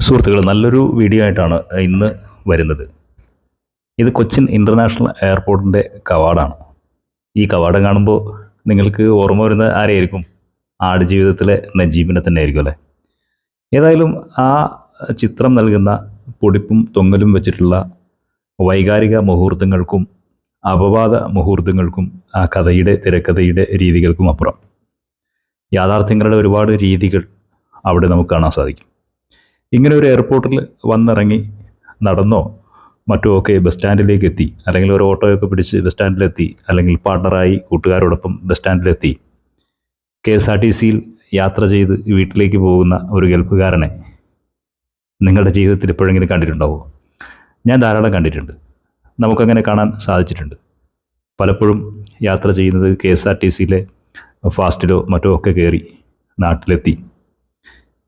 സുഹൃത്തുക്കൾ നല്ലൊരു വീഡിയോ ആയിട്ടാണ് ഇന്ന് വരുന്നത്. ഇത് കൊച്ചിൻ ഇന്റർനാഷണൽ എയർപോർട്ടിന്റെ കവാടാണ്. ഈ കവാടം കാണുമ്പോൾ നിങ്ങൾക്ക് ഓർമ്മ വരുന്ന ആരെയായിരിക്കും? ആടുജീവിതത്തിലെ നജീബിനെ തന്നെ ആയിരിക്കും അല്ലേ? ഏതായാലും ആ ചിത്രം നൽകുന്ന പൊടിപ്പും തൊങ്ങലും വെച്ചിട്ടുള്ള വൈകാരിക മുഹൂർത്തങ്ങൾക്കും അപവാദ മുഹൂർത്തങ്ങൾക്കും ആ കഥയുടെ തിരക്കഥയുടെ രീതികൾക്കും അപ്പുറം. യാഥാർത്ഥ്യങ്ങളുടെ ഒരുപാട് രീതികൾ അവിടെ നമുക്ക് കാണാൻ സാധിക്കും. ഇങ്ങനെ ഒരു എയർപോർട്ടിൽ വന്നിറങ്ങി നടന്നോ മറ്റോ ഒക്കെ ബസ് സ്റ്റാൻഡിലേക്ക് എത്തി അല്ലെങ്കിൽ ഒരു ഓട്ടോയൊക്കെ പിടിച്ച് ബസ് സ്റ്റാൻഡിലെത്തി അല്ലെങ്കിൽ പാർട്ണറായി കൂട്ടുകാരോടൊപ്പം ബസ് സ്റ്റാൻഡിലെത്തി കെ എസ് ആർ ടി സിയിൽ യാത്ര ചെയ്ത് വീട്ടിലേക്ക് പോകുന്ന ഒരു ഗൾഫുകാരനെ നിങ്ങളുടെ ജീവിതത്തിൽ എപ്പോഴെങ്കിലും കണ്ടിട്ടുണ്ടാവോ? ഞാൻ ധാരാളം കണ്ടിട്ടുണ്ട്. നമുക്കങ്ങനെ കാണാൻ സാധിച്ചിട്ടുണ്ട്. പലപ്പോഴും യാത്ര ചെയ്യുന്നത് കെ എസ് ആർ ടി സിയിലെ ഫാസ്റ്റിലോ മറ്റോ ഒക്കെ കയറി നാട്ടിലെത്തി.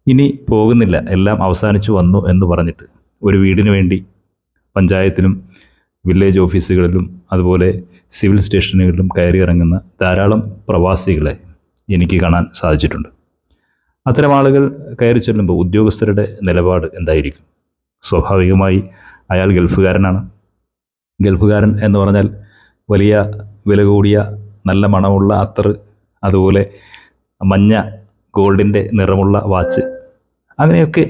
ഇനി പോകുന്നില്ല. എല്ലാം അവസാനിച്ചു വന്നു എന്ന് പറഞ്ഞിട്ട് ഒരു വീടിന് വേണ്ടി പഞ്ചായത്തിലും വില്ലേജ് ഓഫീസുകളിലും അതുപോലെ സിവിൽ സ്റ്റേഷനുകളിലും കയറി ഇറങ്ങുന്ന ധാരാളം പ്രവാസികളെ എനിക്ക് കാണാൻ സാധിച്ചിട്ടുണ്ട്. അത്തരം ആളുകൾ കയറി ചെല്ലുമ്പോൾ ഉദ്യോഗസ്ഥരുടെ നിലപാട് എന്തായിരിക്കും? സ്വാഭാവികമായി അയാൾ ഗൾഫുകാരനാണ്. ഗൾഫുകാരൻ എന്ന് പറഞ്ഞാൽ വലിയ വില കൂടിയ നല്ല മണമുള്ള അത്തർ അതുപോലെ മഞ്ഞ ഗോൾഡിന്റെ നിറമുള്ള വാച്ച് അങ്ങനെയൊക്കെ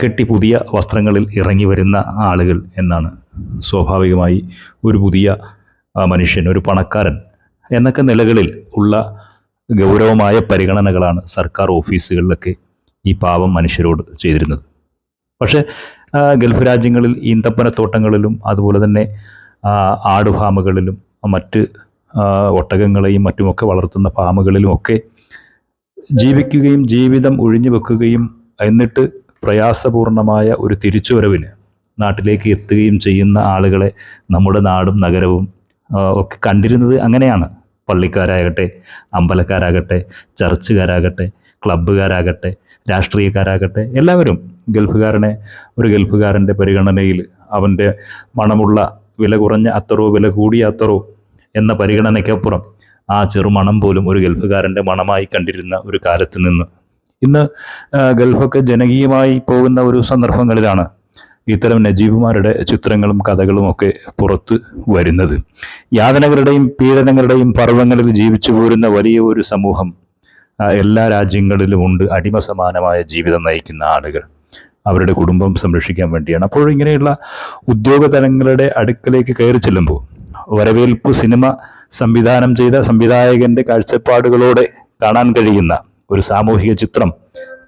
കെട്ടി പുതിയ വസ്ത്രങ്ങളിൽ ഇറങ്ങി വരുന്ന ആളുകൾ എന്നാണ് സ്വാഭാവികമായി ഒരു പുതിയ മനുഷ്യൻ ഒരു പണക്കാരൻ എന്നൊക്കെ നിലകളിൽ ഉള്ള ഗൗരവമായ പരിഗണനകളാണ് സർക്കാർ ഓഫീസുകളിലൊക്കെ ഈ പാവം മനുഷ്യരോട് ചെയ്തിരുന്നത്. പക്ഷേ ഗൾഫ് രാജ്യങ്ങളിൽ ഈന്തപ്പനത്തോട്ടങ്ങളിലും അതുപോലെ തന്നെ ആ, ആട് ഫാമുകളിലും മറ്റ് ഒട്ടകങ്ങളെയും മറ്റുമൊക്കെ വളർത്തുന്ന ഫാമുകളിലുമൊക്കെ ജീവിക്കുകയും ജീവിതം ഒഴിഞ്ഞു വെക്കുകയും എന്നിട്ട് പ്രയാസപൂർണമായ ഒരു തിരിച്ചുവരവിന് നാട്ടിലേക്ക് എത്തുകയും ചെയ്യുന്ന ആളുകളെ നമ്മുടെ നാടും നഗരവും ഒക്കെ കണ്ടിരുന്നത് അങ്ങനെയാണ്. പള്ളിക്കാരാകട്ടെ അമ്പലക്കാരാകട്ടെ ചർച്ചുകാരാകട്ടെ ക്ലബ്ബുകാരാകട്ടെ രാഷ്ട്രീയക്കാരാകട്ടെ എല്ലാവരും ഗൾഫുകാരനെ ഒരു ഗൾഫുകാരന്റെ പരിഗണനയിൽ അവന്റെ മണമുള്ള വില കുറഞ്ഞ അത്തറോ വില കൂടിയ അത്തറോ എന്ന പരിഗണനയ്ക്കപ്പുറം ആ ചെറുമണം പോലും ഒരു ഗൾഫുകാരന്റെ മണമായി കണ്ടിരുന്ന ഒരു കാലത്ത് നിന്ന് ഇന്ന് ഗൾഫൊക്കെ ജനകീയമായി പോകുന്ന ഒരു സന്ദർഭങ്ങളിലാണ് ഇത്തരം നജീബുമാരുടെ ചിത്രങ്ങളും കഥകളും ഒക്കെ പുറത്ത് വരുന്നത്. യാതനകളുടെയും പീഡനങ്ങളുടെയും പർവങ്ങളിൽ ജീവിച്ചു പോരുന്ന വലിയ ഒരു സമൂഹം എല്ലാ രാജ്യങ്ങളിലും ഉണ്ട് അടിമ സമാനമായ ജീവിതം നയിക്കുന്ന ആളുകൾ. അവരുടെ കുടുംബം സംരക്ഷിക്കാൻ വേണ്ടിയാണ്. അപ്പോൾ ഇങ്ങനെയുള്ള ഉദ്യോഗതലങ്ങളുടെ അടുക്കലേക്ക് കയറി ചെല്ലുമ്പോൾ വരവേൽപ്പ് സിനിമ സംവിധാനം ചെയ്ത സംവിധായകന്റെ കാഴ്ചപ്പാടുകളോടെ കാണാൻ കഴിയുന്ന ഒരു സാമൂഹിക ചിത്രം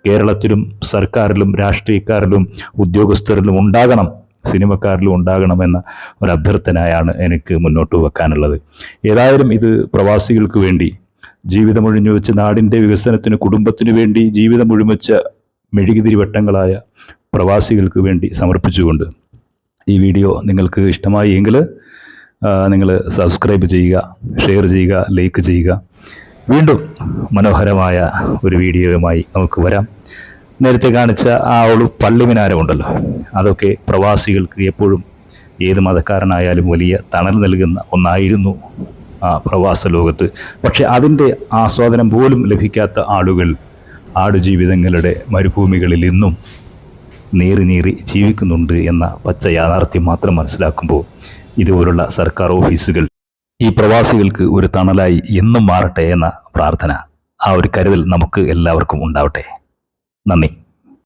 കേരളത്തിലും സർക്കാരിലും രാഷ്ട്രീയക്കാരിലും ഉദ്യോഗസ്ഥരിലും ഉണ്ടാകണം സിനിമക്കാരിലും ഉണ്ടാകണമെന്ന ഒരു അഭ്യർത്ഥനയാണ് എനിക്ക് മുന്നോട്ട് വെക്കാനുള്ളത്. ഏതായാലും ഇത് പ്രവാസികൾക്ക് വേണ്ടി ജീവിതമൊഴിഞ്ഞു വെച്ച് നാടിന്റെ വികസനത്തിന് കുടുംബത്തിനു വേണ്ടി ജീവിതമൊഴിമച്ച മെഴുകുതിരിവട്ടങ്ങളായ പ്രവാസികൾക്ക് വേണ്ടി സമർപ്പിച്ചുകൊണ്ട് ഈ വീഡിയോ നിങ്ങൾക്ക് ഇഷ്ടമായി എങ്കിൽ നിങ്ങൾ സബ്സ്ക്രൈബ് ചെയ്യുക ഷെയർ ചെയ്യുക ലൈക്ക് ചെയ്യുക. വീണ്ടും മനോഹരമായ ഒരു വീഡിയോയുമായി നമുക്ക് വരാം. നേരത്തെ കാണിച്ച ആ ഒരു പള്ളിമിനാരമുണ്ടല്ലോ. അതൊക്കെ പ്രവാസികൾക്ക് എപ്പോഴും ഏത് മതക്കാരനായാലും വലിയ തണൽ നൽകുന്ന ഒന്നായിരുന്നു ആ പ്രവാസ ലോകത്ത്. പക്ഷെ അതിന്റെ ആസ്വാദനം പോലും ലഭിക്കാത്ത ആളുകൾ ആടുജീവിതങ്ങളുടെ മരുഭൂമികളിൽ ഇന്നും നീറി നീറി ജീവിക്കുന്നുണ്ട് എന്ന പച്ച യാഥാർത്ഥ്യം മാത്രം മനസ്സിലാക്കുമ്പോൾ ഇതുപോലുള്ള സർക്കാർ ഓഫീസുകൾ ഈ പ്രവാസികൾക്ക് ഒരു തണലായി എന്നും മാറട്ടെ എന്ന പ്രാർത്ഥന ആ ഒരു കരുതൽ നമുക്ക് എല്ലാവർക്കും ഉണ്ടാവട്ടെ. നന്ദി.